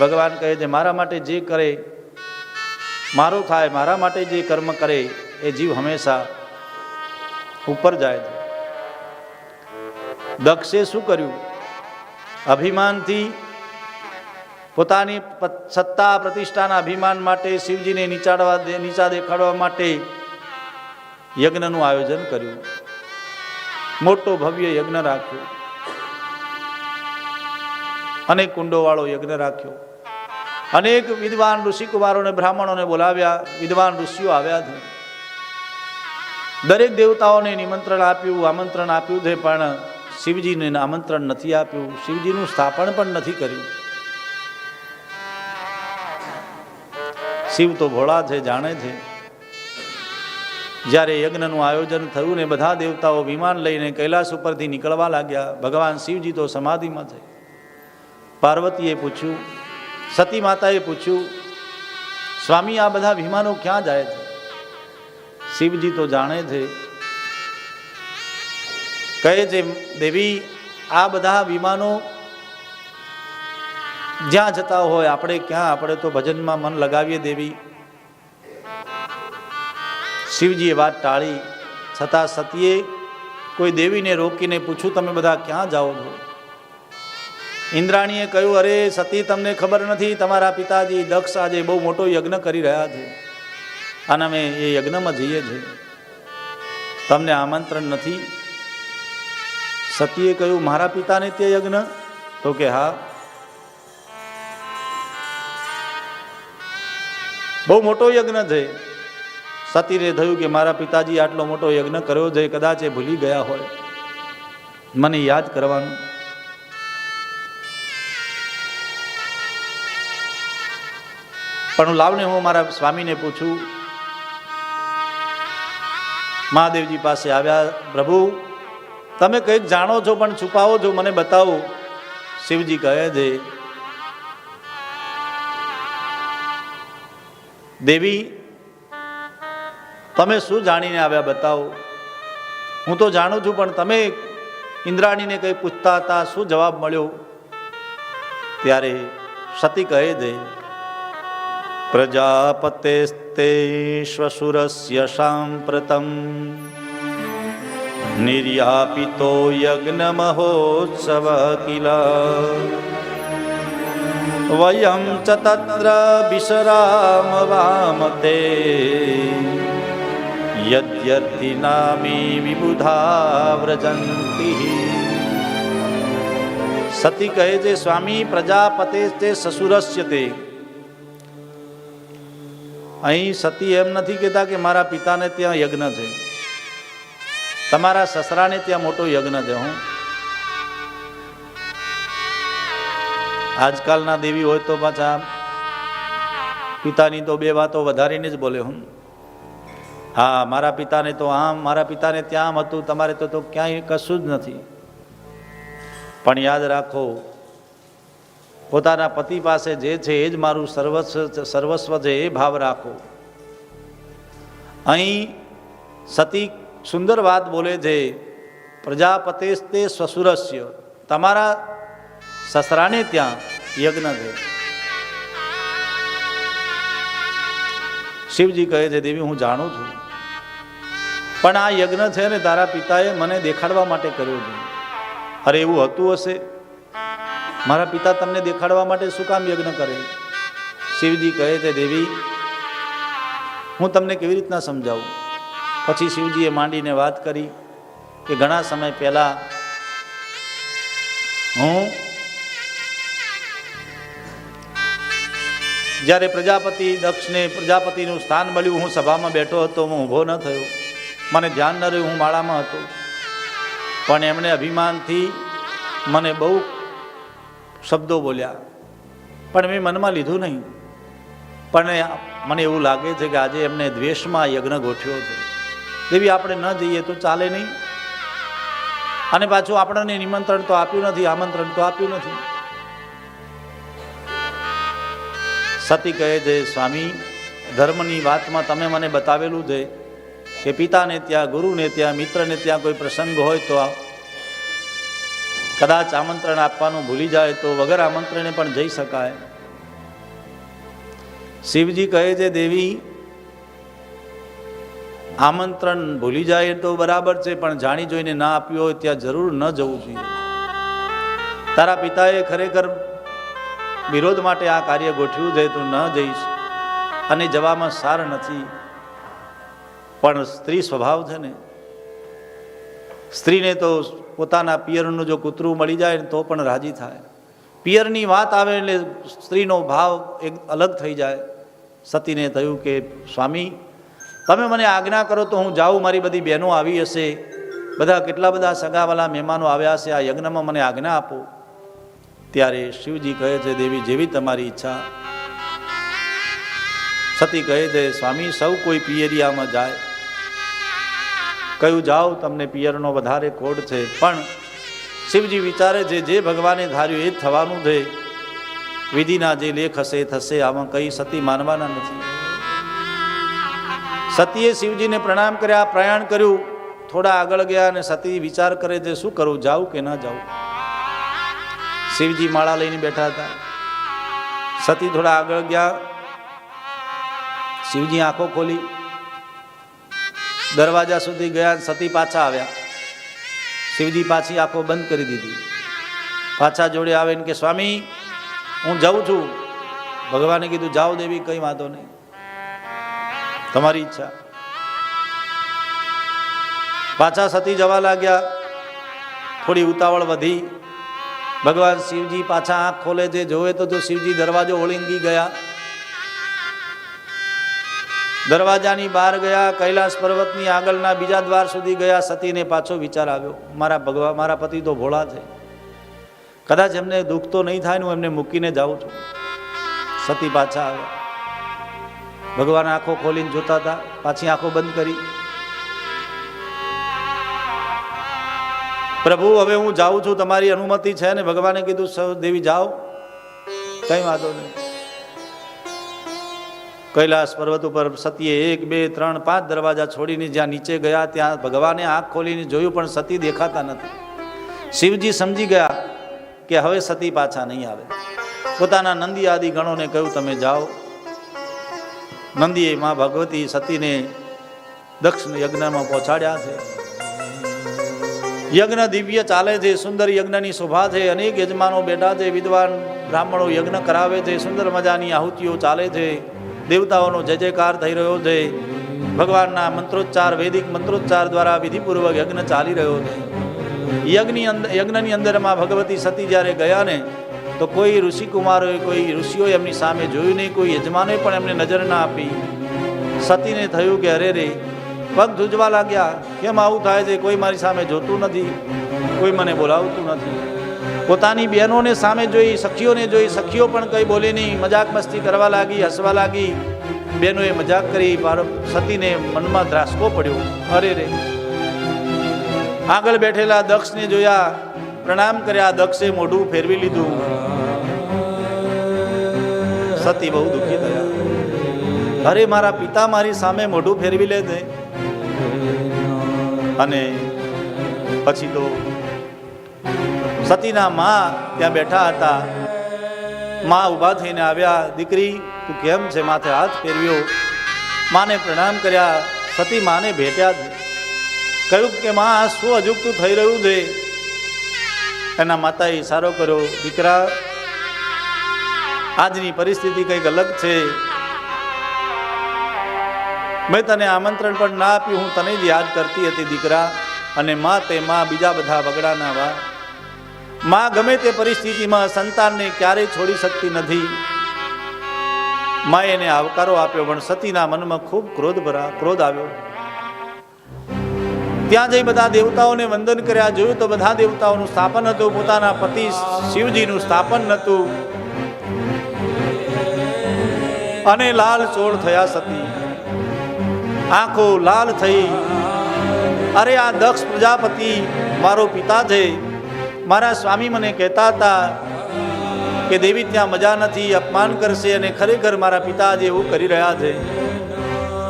ભગવાન કહે છે, મારા માટે જે કરે, મારો થાય, મારા માટે જે કર્મ કરે, એ જીવ હંમેશા ઉપર જાય છે. દક્ષે શું કર્યું? અભિમાનથી પોતાની સત્તા પ્રતિષ્ઠાના અભિમાન માટે શિવજીને નીચાડવા નીચા દેખાડવા માટે યજ્ઞનું આયોજન કર્યું. મોટો ભવ્ય યજ્ઞ રાખ્યો. અને કુંડોવાળો યજ્ઞ રાખ્યો. અનેક વિદ્વાન ઋષિકુમારોને બ્રાહ્મણોને બોલાવ્યા. વિદ્વાન ઋષિઓ આવ્યા છે દરેક દેવતાઓને નિમંત્રણ આપ્યું, આમંત્રણ આપ્યું છે, પણ શિવજીને આમંત્રણ નથી આપ્યું. શિવજીનું સ્થાપન પણ નથી કર્યું. શિવ તો ભોળા છે, જાણે છે. જ્યારે યજ્ઞનું આયોજન થયું ને બધા દેવતાઓ વિમાન લઈને કૈલાસ ઉપરથી નીકળવા લાગ્યા. ભગવાન શિવજી તો સમાધિમાં છે. પાર્વતીએ પૂછ્યું સતી માતાએ પૂછ્યું, સ્વામી, આ બધા વિમાનો ક્યાં જાય છે? શિવજી તો જાણે છે. કહે છે, દેવી, આ બધા વિમાનો જ્યાં જતા હોય, આપણે ક્યાં? આપણે તો ભજનમાં મન લગાવીએ, દેવી. શિવજીએ વાત ટાળી. છતાં સતીએ કોઈ દેવીને રોકીને પૂછ્યું, તમે બધા ક્યાં જાઓ છો? ઇન્દ્રાણીએ કહ્યું, અરે, સતી, તમને ખબર નથી, તમારા પિતાજી દક્ષ આજે બહુ મોટો યજ્ઞ કરી રહ્યા છે. અને અમે એ યજ્ઞમાં જઈએ છીએ. તમને આમંત્રણ નથી. સતીએ કહ્યું, મારા પિતાને તે યજ્ઞ? તો કે, હા. બહુ મોટો યજ્ઞ છે. સતીને થયું કે, મારા પિતાજી આટલો મોટો યજ્ઞ કર્યો છે, કદાચ એ ભૂલી ગયા હોય. મને યાદ કરવાનું. પણ હું લાવને હું મારા સ્વામીને પૂછું, મહાદેવજી પાસે આવ્યા, પ્રભુ, તમે કંઈક જાણો છો પણ છુપાવો છો, મને બતાવો. શિવજી કહે છે, દેવી, તમે શું જાણીને આવ્યા બતાવો? હું તો જાણું છું, પણ તમે ઇન્દ્રાણીને કંઈ પૂછતા હતા, શું જવાબ મળ્યો? ત્યારે સતી કહે છે પ્રજાપતેસ્તે શ્વસુરસ્ય સાંપ્રતમ નિર્યાપિતો યજ્ઞ किल ચ તત્ર વિશરામ વામ તે યદ્યર્થિનામી વિબુધા વ્રજંતી સતી કહે છે સ્વામી પ્રજાપતે તે સસુરસ્ય તે અહીં સતી એમ નથી કહેતા કે મારા પિતાને ત્યાં યજ્ઞ છે. તમારા સસરાને ત્યાં મોટો યજ્ઞ છે હું. આજકાલના દેવી હોય તો પાછા પિતાની તો બે વાતો વધારીને જ બોલે હું. હા, મારા પિતાને તો આમ, મારા પિતાને ત્યાં આમ હતું, તમારે તો ક્યાંય કશું જ નથી. પણ યાદ રાખો પોતાના પતિ પાસે જે છે એ જ મારું સર્વસ્વ સર્વસ્વ છે એ ભાવ રાખો. અહીં સતી સુંદર વાત બોલે છે પ્રજાપતે તે સસુરસ્ય. તમારા સસરાને ત્યાં યજ્ઞ છે. શિવજી કહે છે, દેવી, હું જાણું છું. પણ આ યજ્ઞ છે ને તારા પિતાએ મને દેખાડવા માટે કર્યો છે. અરે, એવું હતું હશે? મારા પિતા તમને દેખાડવા માટે શું કામ યજ્ઞ કરે? શિવજી કહે છે, દેવી, હું તમને કેવી રીતના સમજાવું? પછી શિવજીએ માંડીને વાત કરી કે ઘણા સમય પહેલાં હું જ્યારે પ્રજાપતિ દક્ષને પ્રજાપતિનું સ્થાન મળ્યું, હું સભામાં બેઠો હતો, હું ઊભો ન થયો. મને ધ્યાન ન રહ્યું, હું માળામાં હતો. પણ એમણે અભિમાનથી મને બહુ શબ્દો બોલ્યા. પણ મેં મનમાં લીધું નહીં. પણ મને એવું લાગે છે કે આજે એમને દ્વેષમાં યજ્ઞ ગોઠવ્યો છે. દેવી, આપણે ન જઈએ તો ચાલે નહીં. અને પાછું આપણને નિમંત્રણ તો આપ્યું નથી, આમંત્રણ તો આપ્યું નથી. સતી કહે છે, સ્વામી, ધર્મની વાતમાં તમે મને બતાવેલું છે કે પિતાને ત્યાં, ગુરુને ત્યાં, મિત્રને ત્યાં કોઈ પ્રસંગ હોય તો કદાચ આમંત્રણ આપવાનું ભૂલી જાય તો વગર આમંત્રણે પણ જઈ શકાય. શિવજી કહે છે, દેવી, આમંત્રણ ભૂલી જાય તો બરાબર છે, પણ જાણી જોઈને ના આપ્યું હોય ત્યાં જરૂર ન જવું જોઈએ. તારા પિતાએ ખરેખર વિરોધ માટે આ કાર્ય ગોઠવ્યું છે, તું ન જઈશ. અને જવામાં સાર નથી. પણ સ્ત્રી સ્વભાવ છે ને, સ્ત્રીને તો પોતાના પિયરનું જો કૂતરું મળી જાય ને તો પણ રાજી થાય. પિયરની વાત આવે એટલે સ્ત્રીનો ભાવ એક અલગ થઈ જાય. સતીને થયું કે, સ્વામી, તમે મને આજ્ઞા કરો તો હું જાઉં, મારી બધી બહેનો આવી હશે. બધા કેટલા બધા સગાવાલા મહેમાનો આવ્યા હશે, આ યજ્ઞમાં મને આજ્ઞા આપો. ત્યારે શિવજી કહે છે, દેવી, જેવી તમારી ઈચ્છા. સતી કહે છે, સ્વામી, સૌ કોઈ પિયરિયામાં જાય. કયું જાઓ, તમને પિયરનો વધારે કોડ છે. પણ શિવજી વિચારે છે, જે ભગવાને ધાર્યું એ થવાનું છે. વિધિના જે લેખ હશે થશે, આમાં કઈ સતી માનવાના નથી. સતીએ શિવજીને પ્રણામ કર્યા, પ્રયાણ કર્યું. થોડા આગળ ગયા અને સતી વિચાર કરે છે, શું કરું, જાઉં કે ના જાઉં? શિવજી માળા લઈને બેઠા હતા. સતી થોડા આગળ ગયા. શિવજી આંખો ખોલી. દરવાજા સુધી ગયા, સતી પાછા આવ્યા. શિવજી પાછી આંખો બંધ કરી દીધી. પાછા જોડે આવે ને કે, સ્વામી, હું જાઉં છું. ભગવાને કીધું, જાઓ દેવી, કંઈ વાંધો નહીં. તમારી ઈચ્છા. પાછા સતી જવા લાગ્યા. થોડી ઉતાવળ વધી. ભગવાન શિવજી પાછા આંખ ખોલે છે. જોવે તો જો શિવજી દરવાજો ઓળંગી ગયા. દરવાજાની બહાર ગયા, કૈલાસ પર્વતની આગળના બીજા દ્વાર સુધી ગયા, સતીને પાછો વિચાર આવ્યો, મારા ભગવાન મારા પતિ તો ભોળા છે. કદાચ એમને દુઃખ તો નહીં થાય હું એમને મૂકીને જાઉં છું. સતી પાછા આવ્યા ભગવાન આંખો ખોલીને જોતા હતા, પાછી આંખો બંધ કરી. પ્રભુ, હવે હું જાઉં છું, તમારી અનુમતિ છે ને. ભગવાને કીધું, "સૌ, દેવી, જાઓ. કઈ વાંધો નહીં. કૈલાસ પર્વત ઉપર સતીએ એક, બે, ત્રણ, પાંચ દરવાજા છોડીને જ્યાં નીચે ગયા, ત્યાં ભગવાને આંખ ખોલીને જોયું, પણ સતી દેખાતા નથી. શિવજી સમજી ગયા કે હવે સતી પાછા નહીં આવે. પોતાના નંદી આદિ ગણોને કહ્યું, તમે જાઓ. નંદીએ માં ભગવતી સતીને દક્ષ યજ્ઞમાં પહોંચાડ્યા છે. યજ્ઞ દિવ્ય ચાલે છે, સુંદર યજ્ઞની શોભા છે, અનેક યજમાનો બેઠા છે, વિદ્વાન બ્રાહ્મણો યજ્ઞ કરાવે છે, સુંદર મજાની આહુતિઓ ચાલે છે. દેવતાઓનો જય જયકાર થઈ રહ્યો છે. ભગવાનના મંત્રોચ્ચાર, વૈદિક મંત્રોચ્ચાર દ્વારા વિધિપૂર્વક યજ્ઞ ચાલી રહ્યો છે. યજ્ઞની અંદર યજ્ઞની અંદરમાં ભગવતી સતી જ્યારે ગયા ને, તો કોઈ ઋષિકુમારોએ, કોઈ ઋષિઓએ એમની સામે જોયું નહીં, કોઈ યજમાનોએ પણ એમને નજર ના આપી. સતીને થયું કે, અરે રે, પગ ધૂજવા લાગ્યા. કેમ આવું થાય છે? કોઈ મારી સામે જોતું નથી. કોઈ મને બોલાવતું નથી. પોતાની બહેનોને સામે જોઈ, સખીઓને જોઈ, સખીઓ પણ કંઈ બોલી નહીં મજાક મસ્તી કરવા લાગી, હસવા લાગી. બહેનોએ મજાક કરી સતીને મનમાં ધ્રાસકો પડ્યો. અરે રે. આગળ બેઠેલા દક્ષને જોયા, પ્રણામ કર્યા, દક્ષે મોઢું ફેરવી લીધું. સતી બહુ દુઃખી થયા. અરે, મારા પિતા મારી સામે મોઢું ફેરવી લે અને પછી તો સતીના મા ત્યાં બેઠા હતા. મા ઊભા થઈને આવ્યા, દીકરી, તું કેમ છે માથે હાથ ફેરવ્યો? માને પ્રણામ કર્યા. સતી માને ભેટ્યા. જ કહ્યું કે, માં, શું અજુગતું થઈ રહ્યું છે? એના માતાએ ઇશારો કર્યો, દીકરા, આજની પરિસ્થિતિ કંઈક અલગ છે. મેં તને આમંત્રણ પણ ના આપ્યું, હું તને જ યાદ કરતી હતી, દીકરા. અને માં તે માં બીજા બધા વગડાના વા માં ગમે તે પરિસ્થિતિમાં સંતાનને ક્યારેય છોડી શકતી નથી. માએ એને આવકારો આપ્યો, પણ સતીના મનમાં ખૂબ ક્રોધ ભરા, ક્રોધ આવ્યો. ત્યાં જઈ બધા દેવતાઓને વંદન કર્યા. જોયું તો બધા દેવતાઓનું સ્થાપન હતું. પોતાના પતિ શિવજીનું સ્થાપન નહોતું. અને લાલ ચોળ થયા સતી. આંખો લાલ થઈ. અરે આ દક્ષ પ્રજાપતિ, મારો પિતા છે. મારા સ્વામી મને કહેતા હતા કે, દેવી, ત્યાં મજા નથી, અપમાન કરશે અને ખરેખર મારા પિતા આજે એવું કરી રહ્યા છે.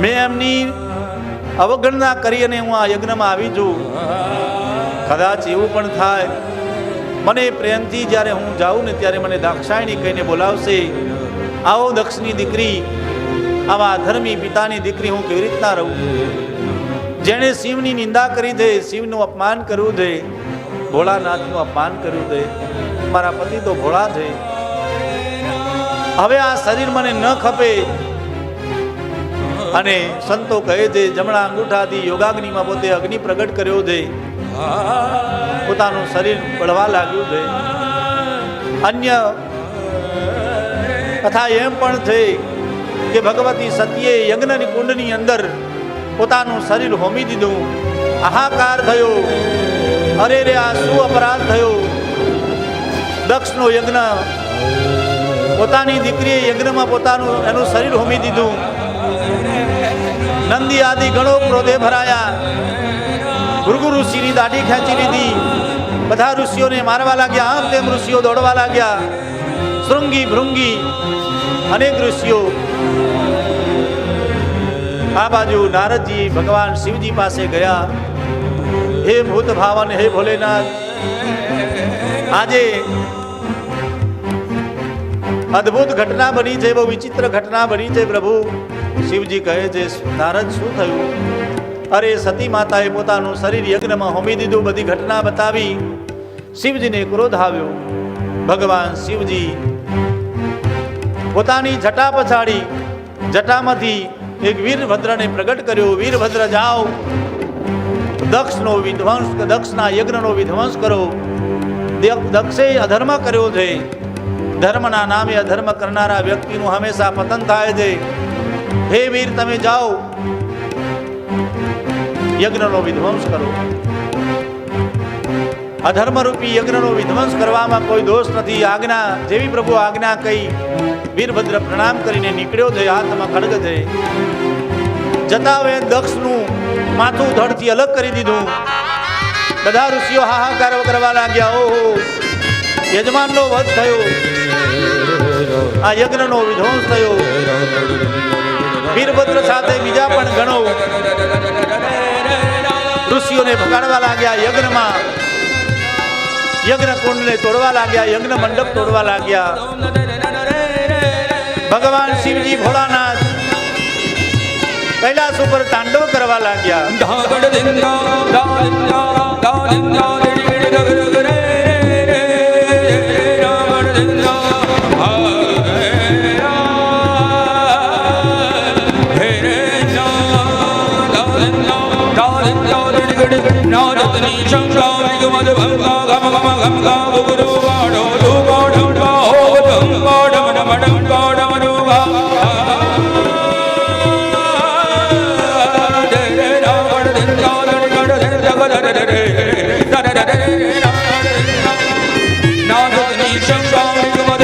મેં એમની અવગણના કરી અને હું આ યજ્ઞમાં આવી છું. કદાચ એવું પણ થાય. મને પ્રેમથી જ્યારે હું જાઉં ને ત્યારે મને દાક્ષાયણી કહીને બોલાવશે. આવો દક્ષની દીકરી, આવા ધર્મી પિતાની દીકરી હું કેવી રીતના રહું? જેણે શિવની નિંદા કરી દે શિવનું અપમાન કરવું દે ભોળાનાથનું અપમાન કર્યું દે મારા પતિ તો ભોળા છે. હવે આ શરીર મને ન ખપે. અને સંતો કહે છે, જમણા અંગૂઠાથી યોગાગ્નિમાં પોતે અગ્નિ પ્રગટ કર્યો છે. પોતાનું શરીર બળવા લાગ્યું છે. અન્ય કથા એમ પણ છે કે ભગવતી સતીએ યજ્ઞની કુંડની અંદર પોતાનું શરીર હોમી દીધું. હાહાકાર થયો. અરે રે, આ શું અપરાધ થયો? દક્ષનો યજ્ઞ. પોતાની દીકરીએ યજ્ઞમાં પોતાનું એનું શરીર હોમી દીધું. નંદી આદિ ગણો ક્રોધે ભરાયા. ભૃગુ ઋષિની દાઢી ખેંચી લીધી. બધા ઋષિઓને મારવા લાગ્યા. આમ તેમ ઋષિઓ દોડવા લાગ્યા. શૃંગી, ભૃંગી, અનેક ઋષિઓ. આ બાજુ નારદજી ભગવાન શિવજી પાસે ગયા. હે ભૂત ભાવન, હે ભોલેનાથ. આજે અદ્ભુત ઘટના બની છે, બહુ વિચિત્ર ઘટના બની છે પ્રભુ. શિવજી કહે છે, નારદ, શું થયું? અરે, સતી માતાએ પોતાનું શરીર યજ્ઞમાં હોમી દીધું, બધી ઘટના બતાવી. શિવજીને ક્રોધ આવ્યો. ભગવાન શિવજી પોતાની જટા પછાડી, જટામાંથી એક વીરભદ્રને પ્રગટ કર્યો, વીરભદ્ર, જાઓ. દક્ષનો વિધ્વંસ, દક્ષના યજ્ઞનો વિધ્વંસ કરો. દક્ષે અધર્મ કર્યો છે. ધર્મના નામે અધર્મ કરનારા વ્યક્તિનું હંમેશા પતન થાય છે. હે વીર, તમે જાઓ. યજ્ઞનો વિધ્વંસ કરો. અધર્મરૂપી યજ્ઞનો વિધ્વંસ કરવામાં કોઈ દોષ નથી. આજ્ઞા, જેવી પ્રભુ આજ્ઞા કહી, વીરભદ્ર પ્રણામ કરીને નીકળ્યો છે, હાથમાં ખડગ છે. જતા હવે દક્ષનું માથું ધડથી અલગ કરી દીધું. બધા ઋષિઓ હાહાકાર કરવા લાગ્યા, ઓહો, યજમાનનો વધ થયો. આ યજ્ઞનો વિધ્વંસ થયો. વીરભદ્ર સાથે બીજા પણ ઘણો ઋષિઓને ભગાડવા લાગ્યા યજ્ઞમાં. યજ્ઞ કુંડને તોડવા લાગ્યા યજ્ઞ મંડપ તોડવા લાગ્યા. ભગવાન શિવજી ભોળાનાથ કૈલાસ ઉપર તાંડવ કરવા લાગ્યા ધાગડ લિંગા ધાલિંગા ધાલિંગા नारदनी शङ्का विगमद भङ्गा गम गम गम गा गुरु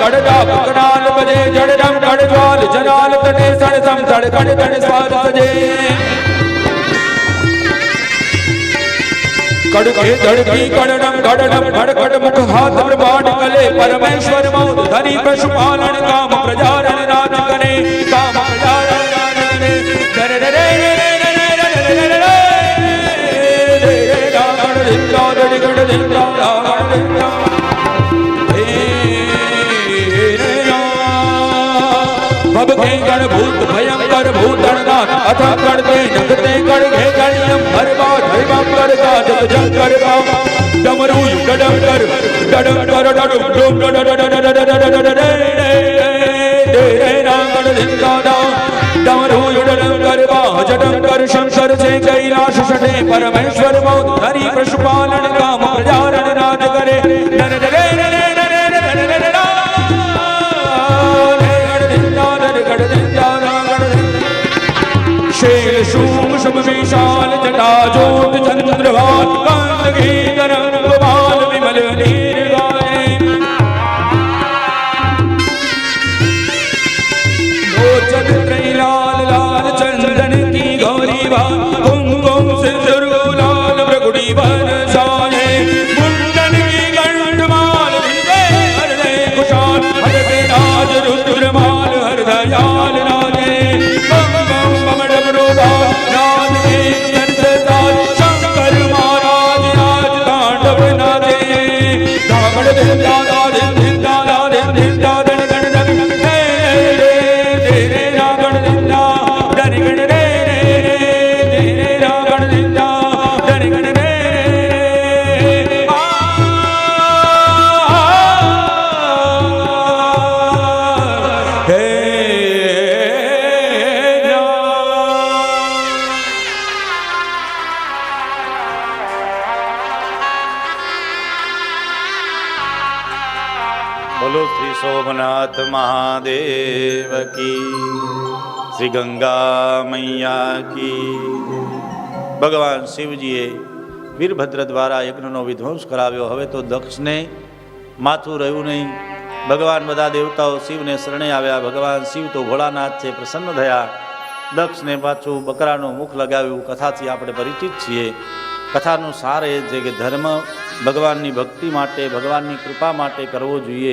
કડડા કકડાલ બજે જડડમ કડજવાલ જનાલ તટે સણ સમ સડ કડ કડ સ્વાદ સજે કડકે ધડકી કડડમ કડડમ ભડકડ મુખ હાથ પ્રભાટ કલે પરમેશ્વર મૌત ધરી પશુપાલન કામ પ્રજારણ નાથ કરે કામ પ્રજારણ નાથ કરે ડર ડર ડર ભયંકર ભૂત ભયંકર ભૂતણનાથ અથ ગણતે નગતે ગણ ઘે ગણ્યમ હરવા હરિવામ કરતા જગજંકર ગામ ડમરું ડડમ કર ડડમ કર ડડમ ડુમ ડમરું ડડમ કરવા જડમ કર શંકર છે કૈલાશ સટે પરમે રાજૂત ચંદ્રવાત કાંતગી બોલો શ્રી સોમનાથ મહાદેવ કી. શ્રી ગંગા મૈયા કી. ભગવાન શિવજીએ વીરભદ્ર દ્વારા યજ્ઞનો વિધ્વંસ કરાવ્યો. હવે તો દક્ષને માથું રહ્યું નહીં. ભગવાન બધા દેવતાઓ શિવને શરણે આવ્યા. ભગવાન શિવ તો ભોળાનાથ છે, પ્રસન્ન થયા. દક્ષને પાછું બકરાનું મુખ લગાવ્યું. કથાથી આપણે પરિચિત છીએ. કથાનું સાર એ છે કે ધર્મ ભગવાનની ભક્તિ માટે, ભગવાનની કૃપા માટે કરવો જોઈએ.